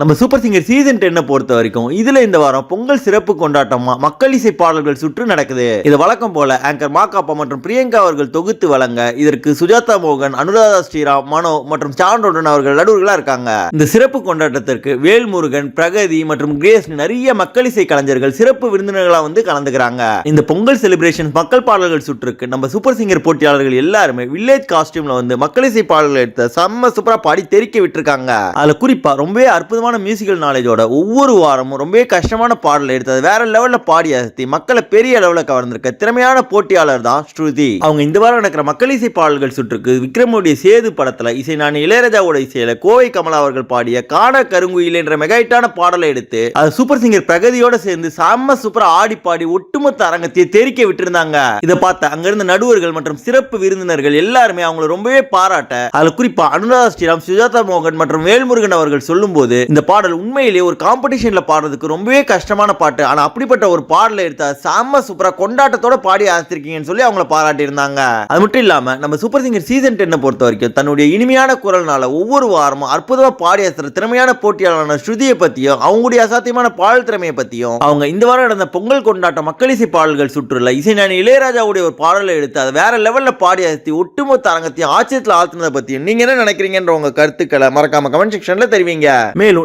நம்ம super singer season டென்னை பொறுத்த வரைக்கும் இதுல இந்த வாரம் பொங்கல் சிறப்பு கொண்டாட்டமா மக்கள் இசை பாடல்கள் சுற்று நடக்குது. இது வழக்கம் போல ஆங்கர் மாக்காப்பா மற்றும் பிரியங்கா அவர்கள் தொகுத்து வழங்க இதற்கு சுஜாதா மோகன் அனுராதா ஸ்ரீராம் மனோ மற்றும் சாண்டோடன் அவர்கள் நடுவர்களா இருக்காங்க. இந்த சிறப்பு கொண்டாட்டத்திற்கு வேல்முருகன் பிரகதி மற்றும் கிரேஸ் நிறைய மக்கள் இசை கலைஞர்கள் சிறப்பு விருந்தினர்களா வந்து கலந்துக்கிறாங்க. இந்த பொங்கல் செலிப்ரேஷன் மக்கள் பாடல்கள் சுற்றுக்கு நம்ம சூப்பர் சிங்கர் போட்டியாளர்கள் எல்லாருமே வில்லேஜ் காஸ்டியூம்ல வந்து மக்கள் இசை பாடல்கள் எடுத்த செம்ம சூப்பரா பாடி தெரிக்க விட்டுருக்காங்க. அதுல குறிப்பா ரொம்பவே அற்புதமான மியூசிக்கல் நாலேஜோட ஒவ்வொரு வாரமும் ரொம்பவே கஷ்டமான பாடல் எடுத்தது வேற லெவல்ல பாடி அசத்தி மக்களை பெரிய லெவலில் கவர்ந்திருக்க திறமையான போட்டியாளர் தான் ஸ்ருதி. அவங்க இந்த வாரம் நடக்கிற மக்கள் இசை பாடல்கள் சுற்றுக்கு விக்ரமுடைய சேது படத்துல இசை நான் இளையராஜாவோட இசையில கோவை கமலா அவர்கள் பாடிய காண கருங்குயில் என்ற மெகாயிட்டான பாடலை எடுத்து அது சூப்பர் சிங்கர் பிரகதியோட சேர்ந்து செம்ம சூப்பரா ஆடி பாடி ஒட்டுமொத்த அரங்கத்தை தெரிக்க விட்டுருந்தாங்க. இதை பார்த்த அங்கிருந்த நடுவர்கள் மற்றும் சிறப்பு விருந்தினர்கள் எல்லாருமே அவங்களை ரொம்பவே பாராட்ட அதுல குறிப்பா அனுராதா ஸ்ரீராம் சுஜாதா மோகன் மற்றும் வேல்முருகன் அவர்கள் சொல்லும்போது இந்த பாடல் உண்மையிலேயே ஒரு காம்படிஷனில் பாடுறதுக்கு ரொம்பவே கஷ்டமான பாட்டு. ஆனால் அப்படிப்பட்ட ஒரு பாடலை எடுத்தா செம்ம சூப்பராக கொண்டாட்டத்தோட பாடி ஆசிருக்கீங்கன்னு சொல்லி அவங்கள பாராட்டியிருந்தாங்க. அது மட்டும் இல்லாமல் நம்ம சூப்பர் சிங்கர் சீசன் டென்னை பொறுத்த வரைக்கும் தன்னுடைய இனிமையான குரல்னால ஒவ்வொரு வாரமும் அற்புதமாக பாடி ஆசுற திறமையான போட்டியாளரான ஸ்ருதியை பற்றியும் அவங்களுடைய அசாத்தியமான பாடல் திறமையை பற்றியும் அவங்க இந்த வாரம் நடந்த பொங்கல் கொண்டாட்ட மக்கள் இசை பாடல்கள் சுற்றுல இசைஞானி இளையராஜாவுடைய ஒரு பாடலை எடுத்து அதை வேற லெவலில் பாடி அசத்தி ஒட்டுமொத்த அரங்கத்தையும் ஆச்சரியத்தில் ஆழ்த்தினதை பற்றியும் நீங்கள் என்ன நினைக்கிறீங்கன்ற உங்கள் கருத்துக்களை மறக்காம கமெண்ட் செக்ஷனில் தெரிவிங்க. மேலும்